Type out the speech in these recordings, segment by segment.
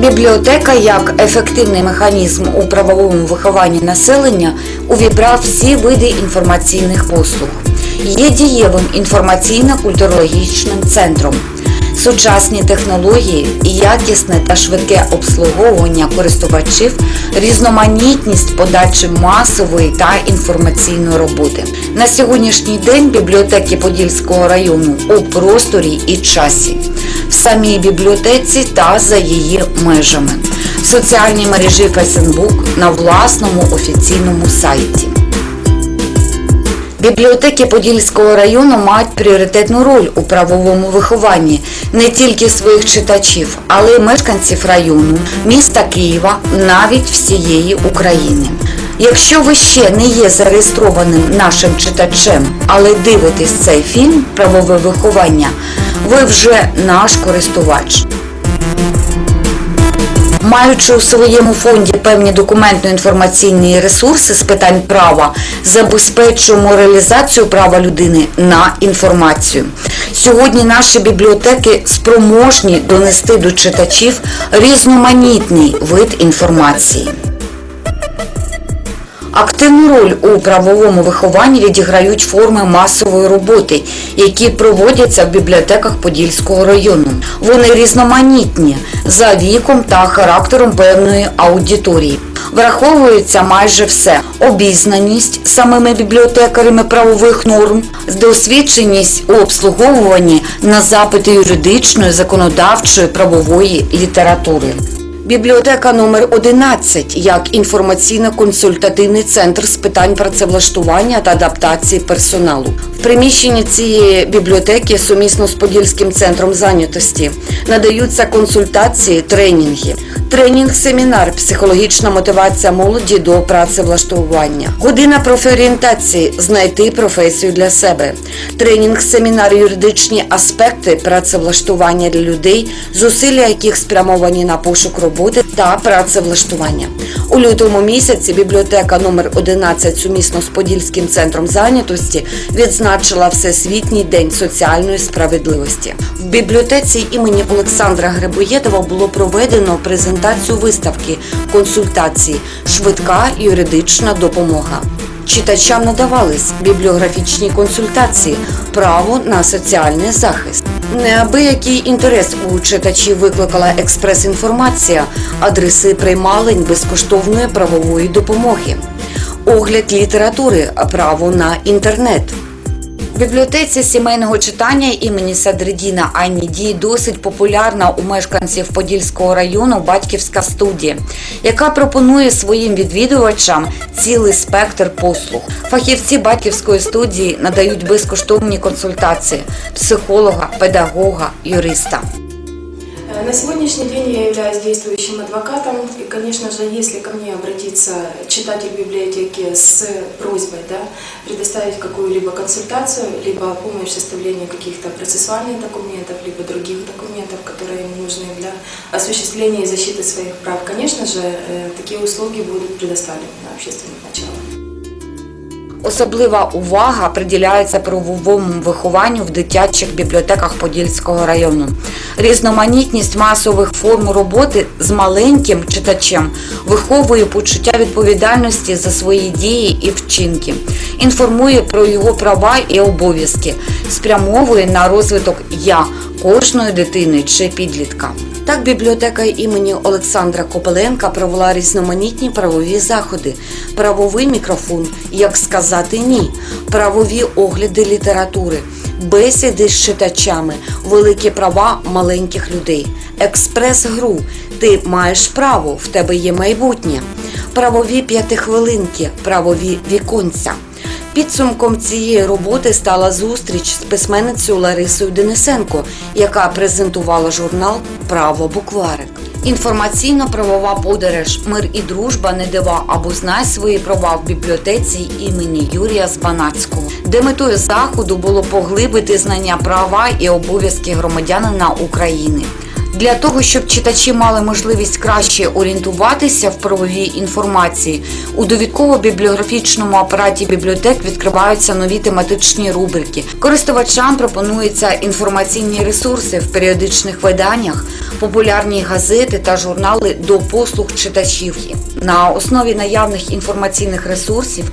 Бібліотека як ефективний механізм у правовому вихованні населення увібрав всі види інформаційних послуг. Є дієвим інформаційно-культурологічним центром. Сучасні технології, якісне та швидке обслуговування користувачів, різноманітність подачі масової та інформаційної роботи. На сьогоднішній день бібліотеки Подільського району у просторі і часі, в самій бібліотеці та за її межами, в соціальній мережі Facebook на власному офіційному сайті. Бібліотеки Подільського району мають пріоритетну роль у правовому вихованні не тільки своїх читачів, але й мешканців району, міста Києва, навіть всієї України. Якщо ви ще не є зареєстрованим нашим читачем, але дивитесь цей фільм Правове виховання, ви вже наш користувач. Маючи у своєму фонді певні документно-інформаційні ресурси з питань права, забезпечуємо реалізацію права людини на інформацію. Сьогодні наші бібліотеки спроможні донести до читачів різноманітний вид інформації. Активну роль у правовому вихованні відіграють форми масової роботи, які проводяться в бібліотеках Подільського району. Вони різноманітні за віком та характером певної аудиторії. Враховується майже все: обізнаність самими бібліотекарями правових норм, досвідченість у обслуговуванні на запити юридичної, законодавчої, правової літератури. Бібліотека номер 11 як інформаційно-консультативний центр з питань працевлаштування та адаптації персоналу. В приміщенні цієї бібліотеки сумісно з Подільським центром зайнятості надаються консультації, тренінги. Тренінг-семінар Психологічна мотивація молоді до працевлаштування. Година профорієнтації знайти професію для себе. Тренінг-семінар юридичні аспекти працевлаштування для людей, зусилля яких спрямовані на пошук роботи та працевлаштування. У лютому місяці бібліотека номер 11 сумісно з Подільським центром зайнятості відзначила Всесвітній день соціальної справедливості. В бібліотеці імені Олександра Грибоєдова було проведено презентацію виставки консультації Швидка юридична допомога. Читачам надавались бібліографічні консультації, право на соціальний захист. Неабиякий інтерес у читачів викликала експрес-інформація, адреси приймалень безкоштовної правової допомоги, огляд літератури, право на інтернет. Бібліотеці сімейного читання імені Садридіна Ані Ді досить популярна у мешканців Подільського району батьківська студія, яка пропонує своїм відвідувачам цілий спектр послуг. Фахівці батьківської студії надають безкоштовні консультації психолога, педагога, юриста. Э, На сегодняшний день я являюсь действующим адвокатом. И, конечно же, если ко мне обратится читатель библиотеки с просьбой да, предоставить какую-либо консультацию, либо помощь в составлении каких-то процессуальных документов, либо других документов, которые им нужны для осуществления и защиты своих прав, конечно же, э, такие услуги будут предоставлены на общественных началах. Особлива увага приділяється правовому вихованню в дитячих бібліотеках Подільського району. Різноманітність масових форм роботи з маленьким читачем виховує почуття відповідальності за свої дії і вчинки, інформує про його права і обов'язки, спрямовує на розвиток я кожної дитини чи підлітка. Так, бібліотека імені Олександра Копеленка провела різноманітні правові заходи, правовий мікрофон, як сказати ні, правові огляди літератури, бесіди з читачами, великі права маленьких людей, експрес-гру. Ти маєш право, в тебе є майбутнє, правові п'ятихвилинки, правові віконця. Підсумком цієї роботи стала зустріч з письменницею Ларисою Денисенко, яка презентувала журнал Право букварик. Інформаційно-правова подорож Мир і дружба не дива або знай свої права в бібліотеці імені Юрія Збанацького, де метою заходу було поглибити знання права і обов'язки громадянина України. Для того, щоб читачі мали можливість краще орієнтуватися в правовій інформації, у довідково-бібліографічному апараті бібліотек відкриваються нові тематичні рубрики. Користувачам пропонуються інформаційні ресурси в періодичних виданнях, популярні газети та журнали до послуг читачів. На основі наявних інформаційних ресурсів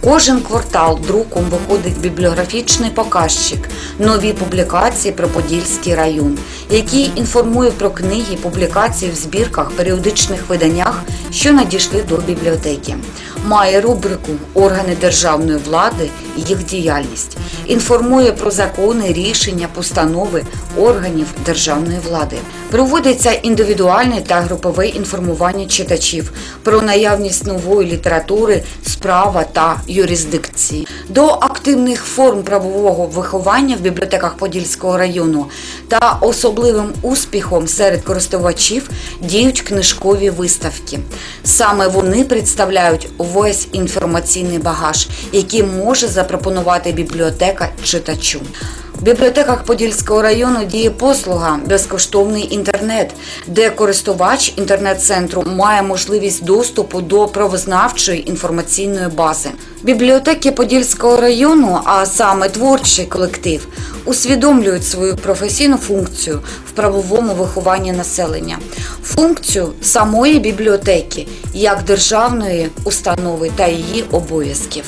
кожен квартал друком виходить бібліографічний показчик, нові публікації про Подільський район, який інформує про книги, публікації в збірках, періодичних виданнях, що надійшли до бібліотеки. Має рубрику Органи державної влади і їх діяльність. Інформує про закони, рішення, постанови органів державної влади. Проводиться індивідуальне та групове інформування читачів про наявність нової літератури, справа та юрисдикції. До активних форм правового виховання в бібліотеках Подільського району та особливим успіхом серед користувачів діють книжкові виставки. Саме вони представляють увесь інформаційний багаж, який може запропонувати бібліотека читачу. В бібліотеках Подільського району діє послуга безкоштовний інтернет, де користувач інтернет-центру має можливість доступу до правознавчої інформаційної бази. Бібліотеки Подільського району, а саме творчий колектив, усвідомлюють свою професійну функцію в правовому вихованні населення, функцію самої бібліотеки як державної установи та її обов'язків.